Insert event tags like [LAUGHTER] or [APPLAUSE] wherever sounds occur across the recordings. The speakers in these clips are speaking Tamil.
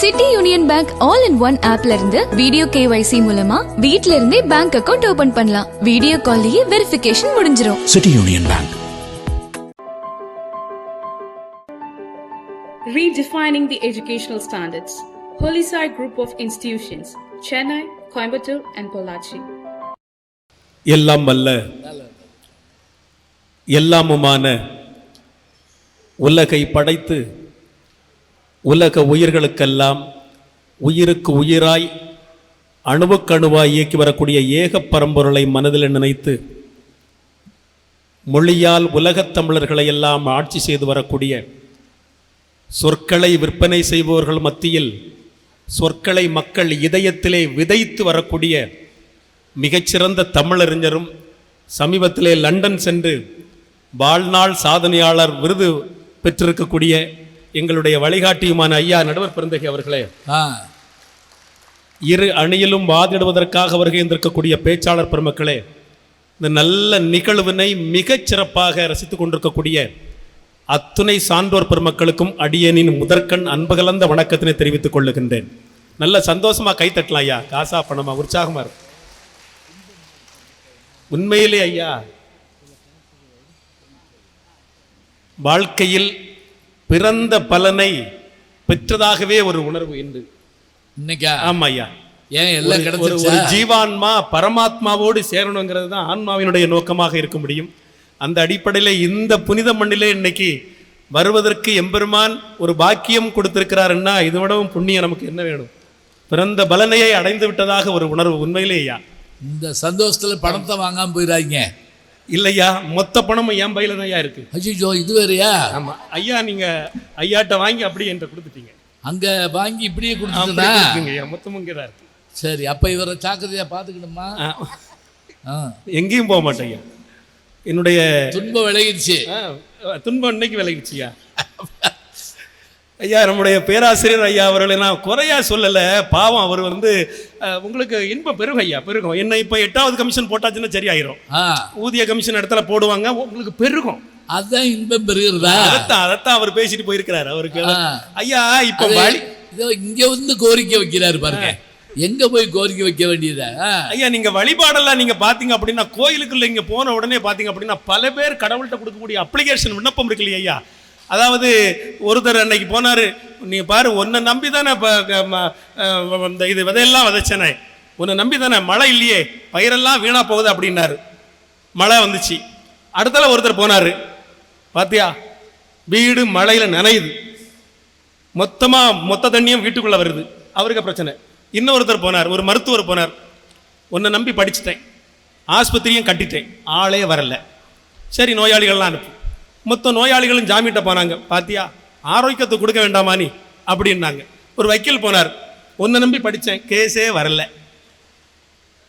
City Union Bank all in one ஆப்ல இருந்து வீடியோ கேவைசி மூலமா வீட்ல இருந்தே பேங்க் அக்கவுண்ட் ஓபன் பண்ணலாம் வீடியோ கால்லயே வெரிஃபிகேஷன் முடிஞ்சிரும் City Union Bank. Redefining the educational standards. Holiside Group of Institutions, Chennai, Coimbatore, and Pollachi. எல்லாம் வல்ல எல்லாமுமான உலகை படைத்து உலக உயிர்களுக்கெல்லாம் உயிருக்கு உயிராய் அணுவுக்கணுவாய் இயக்கி வரக்கூடிய ஏக பரம்பொருளை மனதில் நினைத்து மொழியால் உலகத் தமிழர்களை எல்லாம் ஆட்சி செய்து வரக்கூடிய சொற்களை விற்பனை செய்பவர்கள் மத்தியில் சொற்களை மக்கள் இதயத்திலே விதைத்து வரக்கூடிய மிகச்சிறந்த தமிழறிஞரும் சமீபத்திலே லண்டன் சென்று வாழ்நாள் சாதனையாளர் விருது பெற்றிருக்கக்கூடிய எங்களுடைய வழிகாட்டியுமான ஐயா நடுவர் பெருந்தகை அவர்களே இரு அணியிலும் வாதிடுவதற்காக வருகை இருந்திருக்கக்கூடிய பேச்சாளர் பெருமக்களே இந்த நல்ல நிகழ்வினை மிகச் சிறப்பாக ரசித்துக் கொண்டிருக்கக்கூடிய அத்துணை சான்றோர் பெருமக்களுக்கும் அடியனின் முதற்கண் அன்பகலந்த வணக்கத்தினை தெரிவித்துக் கொள்ளுகின்றேன். நல்ல சந்தோஷமா கை தட்டலாம் ஐயா காசா பணமா உற்சாகமா இருக்கும் உண்மையிலே ஐயா வாழ்க்கையில் பிறந்த பலனை பெற்றதாகவே ஒரு உணர்வு என்று இன்னைக்கா? ஆமா ஐயா ஏன் எல்லாம் கிடைச்சிருச்சா ஒரு ஜீவான்மா பரமாத்மாவோடு சேரணுங்கிறது தான் ஆன்மாவினுடைய நோக்கமாக இருக்க முடியும். அந்த அடிப்படையில் இந்த புனித மண்ணிலே இன்னைக்கு வருவதற்கு எம்பெருமான் ஒரு பாக்கியம் கொடுத்திருக்கிறாருன்னா இதை விடவும் புண்ணியம் நமக்கு என்ன வேணும்? பிறந்த பலனையை அடைந்து விட்டதாக ஒரு உணர்வு உண்மையிலே ஐயா இந்த சந்தோஷத்துல பணத்தை வாங்காம போயிடாதீங்க. இல்லையா? மொத்த பணமும் என் பையில தான் ஐயா இருக்கு. அஜிஜோ இது வேறயா? ஆமா. ஐயா நீங்க ஐயாட்ட வாங்கி அப்படியே என்கிட்ட கொடுத்துட்டீங்க. அங்க வாங்கி இப்படியே அப்படியே கொடுத்துட்டா கொடுத்துருங்க ஐயா மொத்தமும் இங்கே தான் இருக்கு. சரி அப்ப இவரை ஜாக்கிரதையா பாத்துக்கணுமா. எங்கேயும் போக மாட்டேன் ஐயா. என்னுடைய துன்பம் விளையிடுச்சு. ஆ, துன்பம் இன்னைக்கு விலகிடுச்சியா [LAUGHS] ஐயா நம்முடைய பேராசிரியர் ஐயா அவர்களை நான் குறையா சொல்லலை. பாவம் அவர் வந்து உங்களுக்கு இன்பம் பெருகும் ஐயா பெருகும். என்ன இப்போ எட்டாவது கமிஷன் போட்டாச்சுன்னா சரியாயிரும். ஊதிய கமிஷன் இடத்துல போடுவாங்க உங்களுக்கு பெருகும். அதான் இன்பம் பெறுகிறதா? அதைத்தான் அதைத்தான் அவர் பேசிட்டு போயிருக்கிறார் அவருக்கு. ஐயா இப்போ இங்க வந்து கோரிக்கை வைக்கிறாரு பாருங்க. எங்க போய் கோரிக்கை வைக்க வேண்டியதா. ஐயா நீங்க வழிபாடெல்லாம் நீங்க பாத்தீங்க அப்படின்னா கோயிலுக்குள்ள இங்க போன உடனே பாத்தீங்க அப்படின்னா பல பேர் கடவுள்கிட்ட கொடுக்கக்கூடிய அப்ளிகேஷன் விண்ணப்பம் இருக்கு இல்லையா ஐயா? அதாவது ஒருத்தர் அன்னைக்கு போனாரு நீ பாரு உன்னை நம்பி தானே இப்போ இந்த இது விதையெல்லாம் விதைச்சனே. உன்னை நம்பி தானே மழை இல்லையே பயிரெல்லாம் வீணாக போகுது அப்படின்னாரு. மழை வந்துச்சு. அடுத்தால ஒருத்தர் போனாரு. பாத்தியா? வீடு மழையில் நனையுது. மொத்தமாக மொத்த தண்ணியும் வீட்டுக்குள்ளே வருது. அவருக்கு பிரச்சனை. இன்னொருத்தர் போனார் ஒரு மருத்துவர் போனார். உன்னை நம்பி படிச்சுட்டேன். ஆஸ்பத்திரியும் கட்டிட்டேன். ஆளே வரல. சரி நோயாளிகள்லாம் அனுப்பு. மொத்த நோயாளிகளும் ஜாமீட்ட போனாங்க. பாத்தியா? ஆரோக்கியத்தை கொடுக்க வேண்டாமா நீ? அப்படின்னாங்க. ஒரு வக்கீல் போனார். உன்னை நம்பி படித்தேன் கேஸே வரல.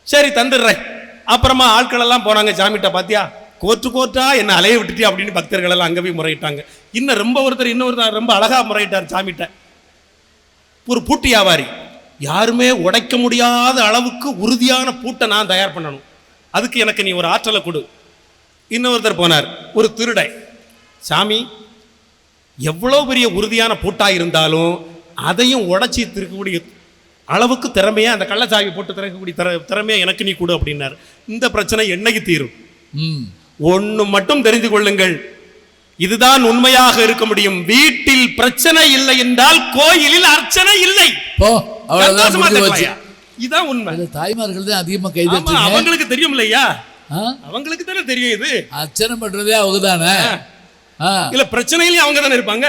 சரி தந்துடுறேன். அப்புறமா ஆட்கள் எல்லாம் போனாங்க ஜாமீட்ட பாத்தியா? கோர்ட்டு கோர்ட்டா என்ன அலைய விட்டுட்டியா அப்படின்னு பக்தர்கள் எல்லாம் அங்கே போய் முறையிட்டாங்க. இன்னும் ரொம்ப ஒருத்தர் இன்னொருத்தர் ரொம்ப அழகாக முறையிட்டார் ஜாமீட்ட ஒரு பூட்டு வியாபாரி. யாருமே உடைக்க முடியாத அளவுக்கு உறுதியான பூட்டை நான் தயார் பண்ணணும். அதுக்கு எனக்கு நீ ஒரு ஆற்றலை கொடு. இன்னொருத்தர் போனார். ஒரு திருடை. சாமி எவ்வளோ பெரிய உறுதியான பூட்டாக இருந்தாலும் அதையும் உடைச்சி திருக்கக்கூடிய அளவுக்கு திறமையா அந்த கள்ளச்சாவி போட்டு திறக்கக்கூடிய திற திறமையா எனக்கு நீ கொடு அப்படின்னார். இந்த பிரச்சனை என்னைக்கு தீரும்? ஒன்று மட்டும் தெரிந்து கொள்ளுங்கள். இதுதான் உண்மையாக இருக்க முடியும். வீட்டில் பிரச்சனை இல்லை என்றால் கோயிலில் அர்ச்சனை இல்லை. இதான் உண்மை. தாய்மார்கள் தான் அதிகமா ஆமா, கைதட்டுங்க அவங்களுக்கு தெரியும் இல்லையா? அவங்களுக்கு தானே தெரியும் இது. அர்ச்சனை பண்றதே அவங்க தானே இல்ல பிரச்சனையிலயும் அவங்க தானே இருப்பாங்க?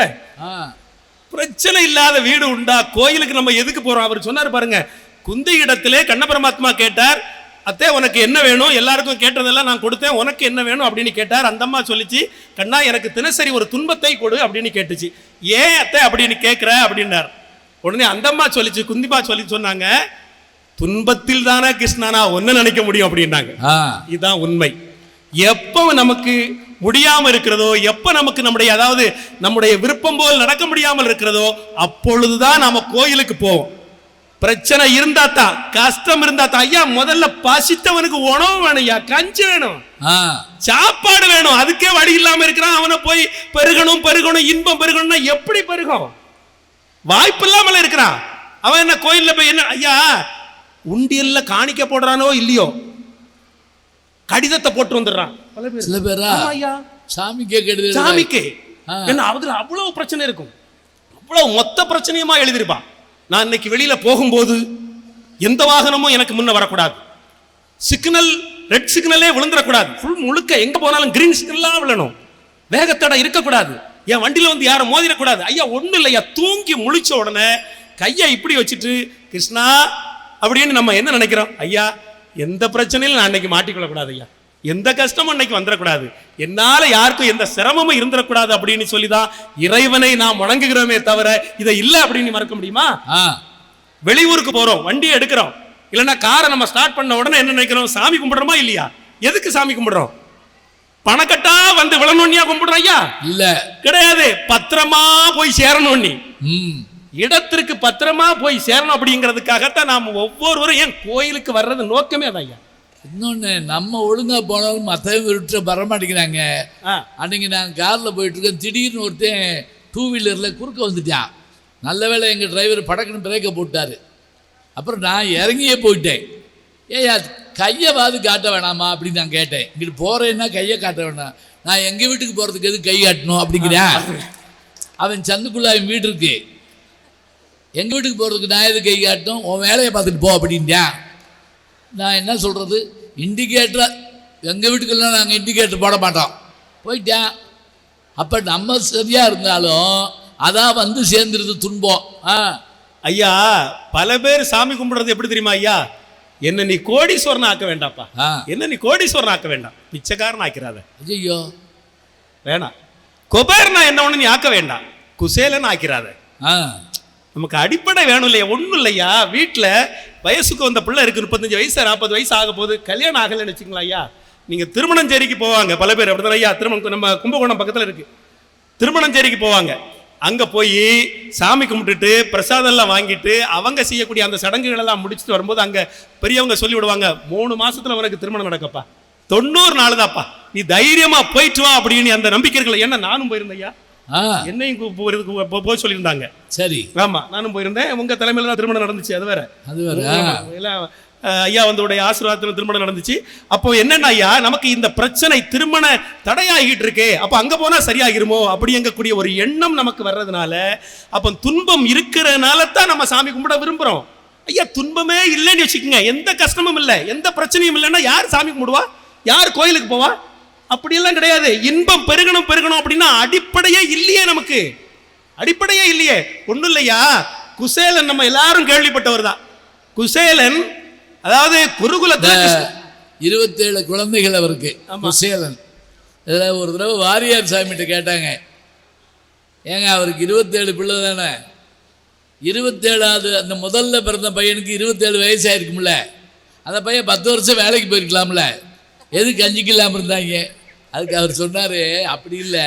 பிரச்சனை இல்லாத வீடு உண்டா? கோயிலுக்கு நம்ம எதுக்கு போறோம்? அவர் சொன்னார் பாருங்க குந்தி இடத்திலே கண்ண பரமாத்மா கேட்டார் அத்தே உனக்கு என்ன வேணும்? எல்லாருக்கும் கேட்டதெல்லாம் நான் கொடுத்தேன். உனக்கு என்ன வேணும்? அப்படின்னு கேட்டார். அந்த அம்மா சொல்லிச்சு கண்ணா எனக்கு தினசரி ஒரு துன்பத்தை கொடு அப்படின்னு கேட்டுச்சு. ஏன் அத்தை அப்படின்னு கேட்குற அப்படின்னார். உடனே அந்த அம்மா சொல்லிச்சு குந்திமா சொல்லி சொன்னாங்க துன்பத்தில் தானே கிருஷ்ணனா? ஒன்னு நினைக்க முடியும் அப்படின்னாங்க. இதுதான் உண்மை. எப்போ நமக்கு முடியாம இருக்கிறதோ எப்ப நமக்கு நம்முடைய அதாவது நம்முடைய விருப்பம் போல் நடக்க முடியாமல் இருக்கிறதோ அப்பொழுதுதான் நாம கோயிலுக்கு போவோம். பிரச்சனை இருந்தா தான் கஷ்டம் இருந்தா தான். ஐயா முதல்ல பசித்தவனுக்கு உணவு வேணும் ஐயா கஞ்சி வேணும். ஆ. சாப்பாடு வேணும். அதுக்கே வழி இல்லாம இருக்கிறான். அவனை போய் பெருகணும் பெருகணும் இன்பம் பெருகணும்னா எப்படி பெருகும்? வாய்ப்பு இல்லாமல் இருக்கிறான். அவன் என்ன கோயில்ல போய் என்ன ஐயா உண்டியல்ல காணிக்க போடுறானோ இல்லையோ? கடிதத்தை போட்டு வந்துடுறான். சில பேரா? சாமிக்கே கெடுதல் சாமிக்கு. ஆ. என்ன அதுல அவ்வளவு பிரச்சனை இருக்கும். அவ்வளவு மொத்த பிரச்சனையுமா எழுதியிருப்பான் நான் இன்னைக்கு வெளியில போகும்போது எந்த வாகனமும் எனக்கு முன்ன வரக்கூடாது. சிக்னல் ரெட் சிக்னலே விழுந்துடக்கூடாது. ஃபுல் முழுக்க எங்க போனாலும் கிரீன் சிக்னல்லாம் விழணும். வேகத்தடை இருக்கக்கூடாது. என் வண்டியில வந்து யாரும் மோதிடக்கூடாது. ஐயா ஒண்ணும் இல்லையா? தூங்கி முழிச்ச உடனே கையை இப்படி வச்சுட்டு கிருஷ்ணா அப்படின்னு நம்ம என்ன நினைக்கிறோம்? ஐயா எந்த பிரச்சனையிலும் நான் அன்னைக்கு மாட்டிக்கொள்ளக்கூடாது ஐயா எந்த கஷ்டமும் அன்னைக்கு வந்துடக்கூடாது என்னால யாருக்கும் எந்த சிரமமும் இருந்துடக்கூடாது அப்படின்னு சொல்லிதான் இறைவனை நாம் வணங்குகிறோமே தவிர இதை இல்லை அப்படின்னு மறக்க முடியுமா? வெளியூருக்கு போறோம் வண்டியை எடுக்கிறோம். இல்லைன்னா காரை நம்ம ஸ்டார்ட் பண்ண உடனே என்ன நினைக்கிறோம்? சாமி கும்பிடுறோமா இல்லையா? எதுக்கு சாமி கும்பிடுறோம்? பணக்கட்டா வந்து விழணும்னியா கும்பிடுறோம் ஐயா? இல்ல. கிடையாது. பத்திரமா போய் சேரணும் நீ. ம். இடத்திற்கு பத்திரமா போய் சேரணும் அப்படிங்கிறதுக்காகத்தான் நாம் ஒவ்வொருவரும் ஏன் கோயிலுக்கு வர்றது நோக்கமே அதான் ஐயா. இன்னொன்னு நம்ம ஒழுங்கா போனாலும் மற்றவங்க விட்டு வர மாட்டேங்கிறாங்க. ஆ. அன்னைக்கு நாங்கள் காரில் போயிட்டு இருக்கோம் திடீர்னு ஒருத்தன் டூ வீலரில் குறுக்க வந்துட்டான். நல்ல வேளை எங்கள் டிரைவர் படக்குன்னு பிரேக்கை போட்டார். அப்புறம் நான் இறங்கியே போயிட்டேன். ஏய்யா கையை வாது காட்ட வேணாமா அப்படின்னு நான் கேட்டேன். இங்கிட்டு போகிறேன்னா கையை காட்ட வேணாம். நான் எங்கள் வீட்டுக்கு போகிறதுக்கு எது கை காட்டணும் அப்படிங்கிறேன். அவன் சந்துக்குள்ள அவன் வீடு இருக்கு. எங்கள் வீட்டுக்கு போகிறதுக்கு நான் எது கை காட்டணும்? உன் வேலையை பார்த்துட்டு போ அப்படின்ட்டான் நான் என்ன சொல்கிறது இண்டிகேட்டரை எங்கள் வீட்டுக்கெல்லாம் நாங்கள் இண்டிகேட்டர் போட மாட்டோம். போயிட்டேன் அப்போ நம்ம சரியாக இருந்தாலும் அதான் வந்து சேர்ந்துருது துன்பம். ஆ. ஐயா பல பேர் சாமி கும்பிடுறது எப்படி தெரியுமா ஐயா? என்ன நீ கோடீஸ்வரன் ஆக்க வேண்டாப்பா என்ன நீ கோடீஸ்வரன் ஆக்க வேண்டாம். பிச்சைக்காரன் ஆக்கிறாத. ஐயோ வேணாம். குபேரனா என்ன ஒண்ணு நீ ஆக்க வேண்டாம். குசேலன் ஆக்கிறாத. ஆ. நமக்கு அடிப்படை வேணும் இல்லையா ஒன்றும் இல்லையா? வீட்டில் வயசுக்கு வந்த பிள்ளை இருக்குது முப்பத்தஞ்சு வயசு நாற்பது வயசு ஆக போகுது கல்யாணம் ஆகலைன்னு வச்சுங்களா ஐயா. நீங்கள் திருமணஞ்சேரிக்கு போவாங்க பல பேர் அப்படிதான் ஐயா? திருமணம் நம்ம கும்பகோணம் பக்கத்தில் இருக்குது திருமணஞ்சேரிக்கு போவாங்க. அங்கே போய் சாமி கும்பிட்டுட்டு பிரசாதம் எல்லாம் வாங்கிட்டு அவங்க செய்யக்கூடிய அந்த சடங்குகள் எல்லாம் முடிச்சுட்டு வரும்போது அங்கே பெரியவங்க சொல்லி விடுவாங்க மூணு மாதத்தில் உனக்கு திருமணம் நடக்கப்பா. தொண்ணூறு நாள் தான்ப்பா நீ தைரியமாக போயிட்டு வா அப்படின்னு அந்த நம்பிக்கை இருக்கல என்ன நானும் போயிருந்தேன் ஐயா. என்னையும் போறதுக்கு போக சொல்லியிருந்தாங்க. சரி. ஆமா நானும் போயிருந்தேன். உங்க தலைமையில தான் திருமணம் நடந்துச்சு அது வேற. அது வேற. எல்லாம் ஐயா வந்தோடைய ஆசீர்வாதத்தில் திருமணம் நடந்துச்சு. அப்போ என்னன்னா ஐயா நமக்கு இந்த பிரச்சனை திருமண தடையாகிட்டு இருக்கே. அப்போ அங்க போனா சரியாகிருமோ? அப்படிங்கக்கூடிய ஒரு எண்ணம் நமக்கு வர்றதுனால அப்போ துன்பம் இருக்கிறதுனால தான் நம்ம சாமி கும்பிட விரும்புறோம். ஐயா துன்பமே இல்லைன்னு வச்சுக்கோங்க. எந்த கஷ்டமும் இல்லை. எந்த பிரச்சனையும் இல்லைன்னா யார் சாமி கும்பிடுவா? யார் கோயிலுக்கு போவா? அப்படியெல்லாம் கிடையாது. இன்பம் பெருகணும் பெருகணும் அப்படின்னா அடிப்படையே இல்லையே நமக்கு. அடிப்படையே இல்லையே. ஒண்ணும் இல்லையா? குசேலன் நம்ம எல்லாரும் கேள்விப்பட்டவர் தான். குசேலன் அதாவது குருகுலத்துல இருபத்தேழு குழந்தைகள் அவருக்கு குசேலன். இதில் ஒரு தடவை வாரியார் சாமிகிட்ட கேட்டாங்க. ஏங்க அவருக்கு இருபத்தேழு பிள்ளை தானே? இருபத்தேழாவது அந்த முதல்ல பிறந்த பையனுக்கு இருபத்தேழு வயசு ஆயிருக்கும்ல அந்த பையன் பத்து வருஷம் வேலைக்கு போயிருக்கலாம்ல. எதுக்கு அஞ்சுக்கு இல்லாமல் இருந்தாங்க? அதுக்கு அவர் சொன்னார் அப்படி இல்லை.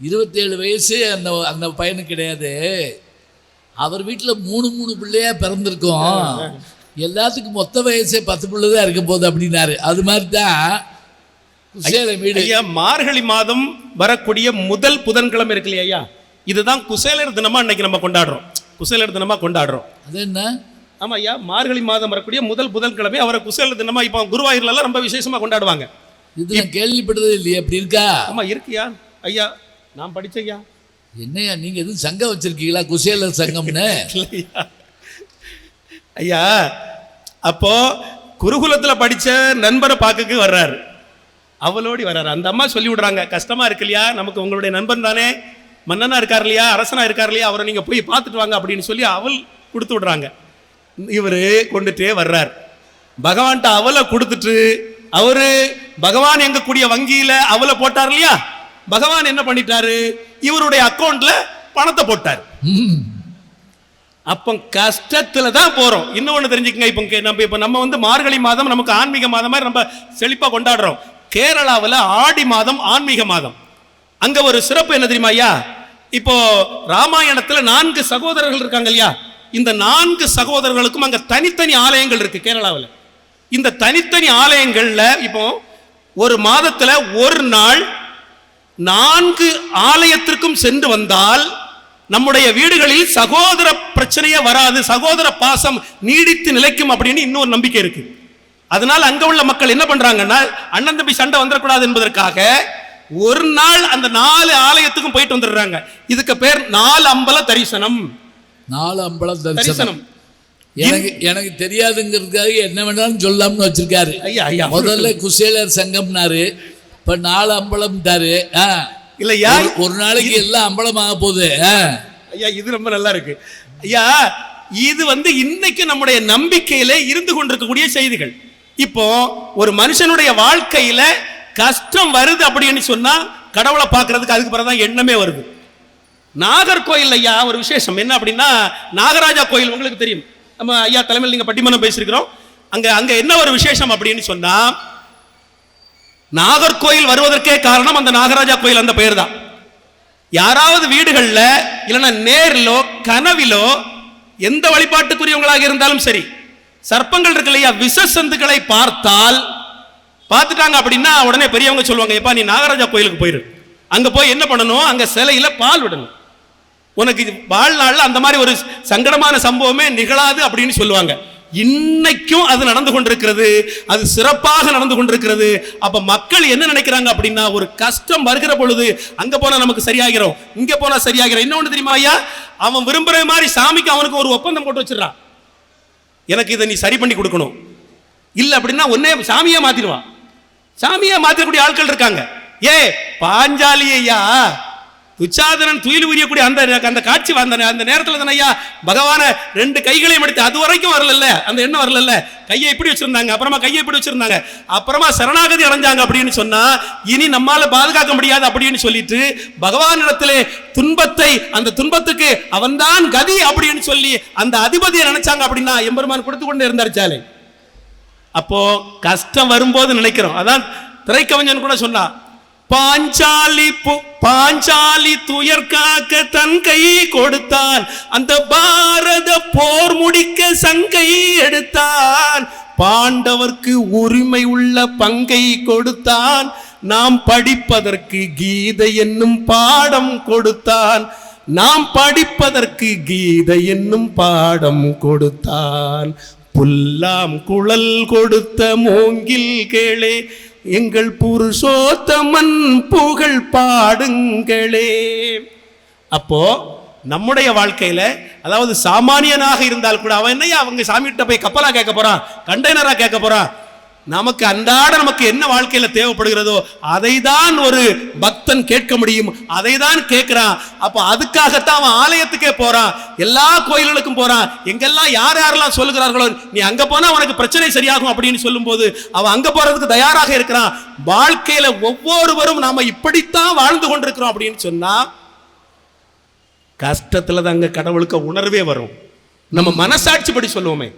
இருபத்தேழு வயசு அந்த அந்த பையனுக்கு கிடையாது. அவர் வீட்டில் மூணு மூணு பிள்ளையா பிறந்திருக்கும். எல்லாத்துக்கும் மொத்த வயசே பத்து பிள்ளை தான் இருக்க போகுது அப்படின்னாரு. அது மாதிரி தான் ஐயா மார்கழி மாதம் வரக்கூடிய முதல் புதன்கிழமை இருக்கு இல்லையா ஐயா? இதுதான் குசேலர் தினமா இன்னைக்கு நம்ம கொண்டாடுறோம். குசேலர் தினமா கொண்டாடுறோம். அது என்ன? ஆமா ஐயா மார்கழி மாதம் வரக்கூடிய முதல் புதன்கிழமை அவரை குசேலர் தினமா இப்போ குருவாயூர்ல ரொம்ப விசேஷமா கொண்டாடுவாங்க. இது நான் கேள்விப்பட்டதே இல்லையே அப்படி இருக்கா? ஆமா இருக்குயா? ஐயா நான் படிச்சையா? என்னையா நீங்க எதுவும் சங்கம் வச்சிருக்கீங்களா? குசேலர் சங்கம்னு? [LAUGHS] ஐயா அப்போ குருகுலத்துல படிச்ச நண்பரை பார்க்கக்கு வர்றாரு. அவளோடி வர்றாரு. அந்த அம்மா சொல்லி விடுறாங்க கஷ்டமா இருக்கு இல்லையா? நமக்கு உங்களுடைய நண்பன் தானே? மன்னனா இருக்கார் இல்லையா? அரசனா இருக்கார் இல்லையா? அவரை நீங்க போய் பார்த்துட்டு வாங்க அப்படின்னு சொல்லி அவள் கொடுத்து விடுறாங்க. இவரு கொண்டுட்டே வர்றார். பகவான்கிட்ட அவலை கொடுத்துட்டு அவரு பகவான் எங்கக்கூடிய வங்கியில அவலை போட்டார் இல்லையா? பகவான் என்ன பண்ணிட்டாரு? இவருடைய அக்கௌண்ட்ல பணத்தை போட்டார். அப்போ கஷ்டத்துல தான் போறோம். இன்னொன்னு தெரிஞ்சுக்கங்க. இப்போ நம்ம இப்போ நம்ம வந்து மார்கழி மாதம் நமக்கு ஆன்மீக மாதம் மாதிரி நம்ம செழிப்பா கொண்டாடுறோம். கேரளாவில் ஆடி மாதம் ஆன்மீக மாதம். அங்க ஒரு சிறப்பு என்ன தெரியுமா ஐயா? இப்போ ராமாயணத்துல நான்கு சகோதரர்கள் இருக்காங்க இல்லையா? இந்த நான்கு சகோதரர்களுக்கும் அங்க தனித்தனி ஆலயங்கள் இருக்கு கேரளாவில். இந்த தனித்தனி ஆலயங்கள்ல இப்போ ஒரு மாதத்துல ஒரு நாள் நான்கு ஆலயத்திற்கும் சென்று வந்தால் நம்முடைய வீடுகளில் சகோதர பிரச்சனையே வராது சகோதர பாசம் நீடித்து நிலைக்கும் அப்படின்னு இன்னொரு நம்பிக்கை இருக்கு. அதனால அங்க உள்ள மக்கள் என்ன பண்றாங்கன்னா அண்ணன் தம்பி சண்டை வந்துடக்கூடாது என்பதற்காக ஒரு நாள் அந்த நாலு ஆலயத்துக்கும் போயிட்டு வந்துடுறாங்க. இதுக்கு பேர் நாலு அம்பல தரிசனம். நாலு தரிசனம். தரிசனம். எனக்கு எனக்கு தெரியாதுங்கிறதுக்காக என்ன வேணாலும் சொல்லலாம்னு வச்சிருக்காரு. ஐயா முதல்ல குசேலர் சங்கம்னாரு இப்ப நாலு அம்பலம்ட்டாரு ஆ. இல்லையா ஒரு- நாளைக்கு எல்லாம் அம்பலமாக போகுது. ஐயா இது ரொம்ப நல்லா இருக்கு. ஐயா இது வந்து இன்னைக்கு நம்முடைய நம்பிக்கையில இருந்து கொண்டிருக்கக்கூடிய செய்திகள். இப்போ ஒரு மனுஷனுடைய வாழ்க்கையில கஷ்டம் வருது அப்படின்னு சொன்னா கடவுளை பார்க்கிறதுக்கு அதுக்கு பிறகு தான் எண்ணமே வருது. நாகர்கோயில் ஐயா ஒரு விசேஷம். என்ன அப்படின்னா நாகராஜா கோயில் உங்களுக்கு தெரியும். நம்ம ஐயா தலைமையில் நீங்க பட்டிமன்றம் பேசியிருக்கிறோம். அங்க அங்க என்ன ஒரு விசேஷம் அப்படின்னு சொன்னா நாகர்கோயில் வருவதற்கே காரணம் அந்த நாகராஜா கோயில் அந்த பெயர் தான் யாராவது வீடுகள்ல இல்லைன்னா நேரிலோ கனவிலோ எந்த வழிபாட்டுக்குரியவங்களாக இருந்தாலும் சரி சர்ப்பங்கள் இருக்கு இல்லையா விஷசந்துக்களை பார்த்தால் பார்த்துட்டாங்க அப்படின்னா உடனே பெரியவங்க சொல்லுவாங்க எப்பா நீ நாகராஜா கோயிலுக்கு போயிரு. அங்கே போய் என்ன பண்ணணும்? அங்க சிலையில பால் விடணும். உனக்கு இது அந்த மாதிரி ஒரு சங்கடமான சம்பவமே நிகழாது அப்படின்னு சொல்லுவாங்க. இன்னைக்கும் அது நடந்து கொண்டிருக்கிறது. அது சிறப்பாக நடந்து கொண்டிருக்கிறது. அப்ப மக்கள் என்ன நினைக்கிறாங்க அப்படின்னா ஒரு கஷ்டம் வருகிற பொழுது அங்க போனா நமக்கு சரியாகிறோம் இங்க போனா சரியாகிறோம். இன்னொன்று தெரியுமா ஐயா? அவன் விரும்புற மாதிரி சாமிக்கு அவனுக்கு ஒரு ஒப்பந்தம் போட்டு வச்சிடறான். எனக்கு இதை நீ சரி பண்ணி கொடுக்கணும். இல்லை அப்படின்னா ஒன்னே சாமியா மாத்திடுவான். சாமியா மாத்திரக்கூடிய ஆட்கள் இருக்காங்க. ஏ பாஞ்சாலி ஐயா துச்சாதனன் துயில் உரியக்கூடிய அந்த அந்த காட்சி அந்த அந்த நேரத்தில் தானே ஐயா பகவான ரெண்டு கைகளையும் எடுத்து அது வரைக்கும் வரல அந்த எண்ணம் வரல கையை இப்படி வச்சிருந்தாங்க அப்புறமா கையை இப்படி வச்சிருந்தாங்க அப்புறமா சரணாகதி அடைஞ்சாங்க அப்படின்னு சொன்னா இனி நம்மால பாதுகாக்க முடியாது அப்படின்னு சொல்லிட்டு பகவானிடத்திலே துன்பத்தை அந்த துன்பத்துக்கு அவன்தான் கதி அப்படின்னு சொல்லி அந்த அதிபதியை நினைச்சாங்க அப்படின்னா எம்பெருமான் கொடுத்து கொண்டு இருந்தார் சாலை அப்போ கஷ்டம் வரும்போது நினைக்கிறோம். அதான் திரைக்கவிஞன் கூட சொன்னா பாஞ்சாலி பாஞ்சாலி துயர் காக்க தன் கை கொடுத்தான். அந்த பாரத போர் முடிக்க சங்கை எடுத்தான். பாண்டவர்க்கு உரிமை உள்ள பங்கை கொடுத்தான். நாம் படிப்பதற்கு கீதை என்னும் பாடம் கொடுத்தான். நாம் படிப்பதற்கு கீதை என்னும் பாடம் கொடுத்தான். புல்லாம் குழல் கொடுத்த மூங்கில் கேளே எங்கள் புருஷோத்தமன் புகழ் பாடுங்களே. அப்போ நம்முடைய வாழ்க்கையில் அதாவது சாமானியனாக இருந்தால் கூட அவன் என்னையா அவங்க சாமிகிட்ட போய் கப்பலாக கேட்க போகிறான் கண்டெய்னராக கேட்க போகிறான் நமக்கு அன்றாட நமக்கு என்ன வாழ்க்கையில தேவைப்படுகிறதோ அதை தான் ஒரு பக்தன் கேட்க முடியும். அதை தான் கேட்கிறான். அப்ப அதுக்காகத்தான் அவன் ஆலயத்துக்கே போறான். எல்லா கோயில்களுக்கும் போறான். எங்கெல்லாம் யார் யாரெல்லாம் சொல்லுகிறார்களோ நீ அங்க போனா உனக்கு பிரச்சனை சரியாகும் அப்படின்னு சொல்லும்போது அவன் அங்க போறதுக்கு தயாராக இருக்கிறான். வாழ்க்கையில ஒவ்வொருவரும் நாம இப்படித்தான் வாழ்ந்து கொண்டிருக்கிறோம் அப்படின்னு சொன்னா கஷ்டத்துல தான் அங்கே கடவுளுக்கு உணர்வே வரும். நம்ம மனசாட்சிப்படி சொல்லுவோமே.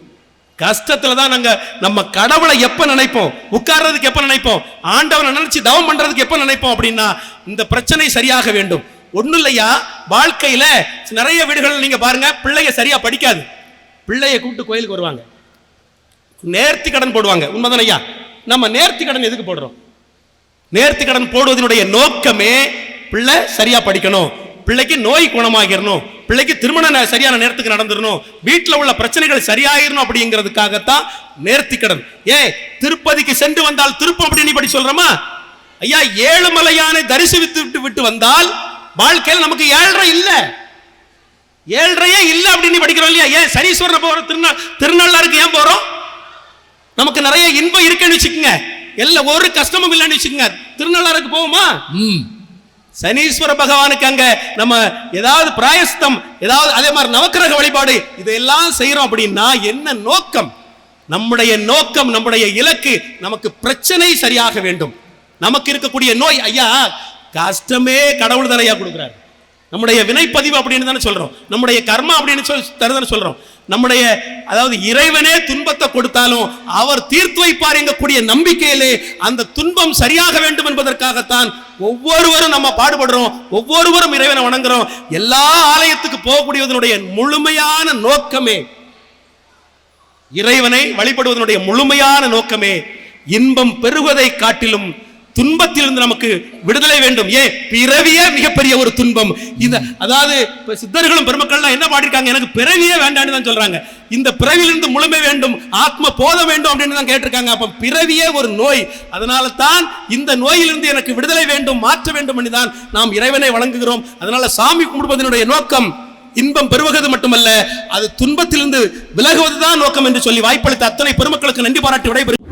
கஷ்டத்துல தான் நாங்க நம்ம கடவுளை எப்ப நினைப்போம்? உட்கார்றதுக்கு எப்ப நினைப்போம்? ஆண்டவனை நினைச்சு தவம் பண்றதுக்கு எப்ப நினைப்போம் அப்படின்னா இந்த பிரச்சனை சரியாக வேண்டும். ஒண்ணும் இல்லையா? வாழ்க்கையில நிறைய வீடுகள் நீங்க பாருங்க பிள்ளைய சரியா படிக்காது. பிள்ளைய கூப்பிட்டு கோயிலுக்கு வருவாங்க. நேர்த்தி கடன் போடுவாங்க. உண்மைதான் ஐயா? நம்ம நேர்த்தி கடன் எதுக்கு போடுறோம்? நேர்த்தி கடன் போடுவதனுடைய நோக்கமே பிள்ளை சரியா படிக்கணும். பிள்ளைக்கு நோய் குணமாகிடணும் பிள்ளைக்கு திருமணம் ந- சரியான நேரத்துக்கு நடந்துடணும் வீட்டில் உள்ள பிரச்சனைகள் சரியாயிரணும் அப்படிங்கிறதுக்காகத்தான் நேர்த்தி கடன். ஏ திருப்பதிக்கு சென்று வந்தால் திருப்பம் அப்படின்னு இப்படி சொல்றோமா? ஐயா ஏழுமலையானை தரிசித்து விட்டு விட்டு வந்தால் வாழ்க்கையில் நமக்கு ஏழரை இல்லை. ஏழரையே இல்லை அப்படின்னு படிக்கிறோம் இல்லையா? ஏன் சனீஸ்வரன் போற திருநாள் திருநள்ளாருக்கு ஏன் போறோம்? நமக்கு நிறைய இன்பம் இருக்குன்னு வச்சுக்கோங்க. எல்லாம் ஒரு கஷ்டமும் இல்லைன்னு வச்சுக்கோங்க. திருநள்ளாருக்கு போவோமா? ம். சனீஸ்வர பகவானுக்கு அங்க நம்ம ஏதாவது பிராயஸ்தம் ஏதாவது அதே மாதிரி நவக்கிரக வழிபாடு இதெல்லாம் செய்யறோம் அப்படின்னா என்ன நோக்கம்? நம்முடைய நோக்கம் நம்முடைய இலக்கு நமக்கு பிரச்சனை சரியாக வேண்டும். நமக்கு இருக்கக்கூடிய நோய் ஐயா கஷ்டமே கடவுள் தானே ஐயா கொடுக்குறாரு. நம்முடைய வினைப்பதிவு அப்படின்னு தானே சொல்றோம். நம்முடைய கர்மா அப்படின்னு சொல்லி தருதானே சொல்றோம். நம்முடைய அதாவது இறைவனே துன்பத்தை கொடுத்தாலும் அவர் தீர்த்து வைப்பார் என்கக்கூடிய நம்பிக்கையிலே அந்த துன்பம் சரியாக வேண்டும் என்பதற்காகத்தான் ஒவ்வொருவரும் நம்ம பாடுபடுறோம் ஒவ்வொருவரும் இறைவனை வணங்குறோம். எல்லா ஆலயத்துக்கு போகக்கூடியதனுடைய முழுமையான நோக்கமே இறைவனை வழிபடுவதனுடைய முழுமையான நோக்கமே இன்பம் பெறுவதை காட்டிலும் துன்பத்திலிருந்து நமக்கு விடுதலை வேண்டும். ஏன்? பிறவியே மிகப்பெரிய ஒரு துன்பம். இந்த அதாவது இப்ப சித்தர்களும் பெருமக்கள்லாம் என்ன பாடிருக்காங்க? எனக்கு பிறவியே வேண்டாம்னு தான் சொல்றாங்க. இந்த பிறவியிலிருந்து முழுமை வேண்டும் ஆத்ம போத வேண்டும் அப்படின்னு தான் கேட்டிருக்காங்க. அப்ப பிறவியே ஒரு நோய். அதனால தான் இந்த நோயிலிருந்து எனக்கு விடுதலை வேண்டும் மாற்ற வேண்டும் என்று தான் நாம் இறைவனை வழங்குகிறோம். அதனால சாமி கும்பிடுவதனுடைய நோக்கம் இன்பம் பெறுவது மட்டுமல்ல அது துன்பத்திலிருந்து விலகுவதுதான் நோக்கம் என்று சொல்லி வாய்ப்பளித்த அத்தனை பெருமக்களுக்கு நன்றி பாராட்டி விடைபெறும்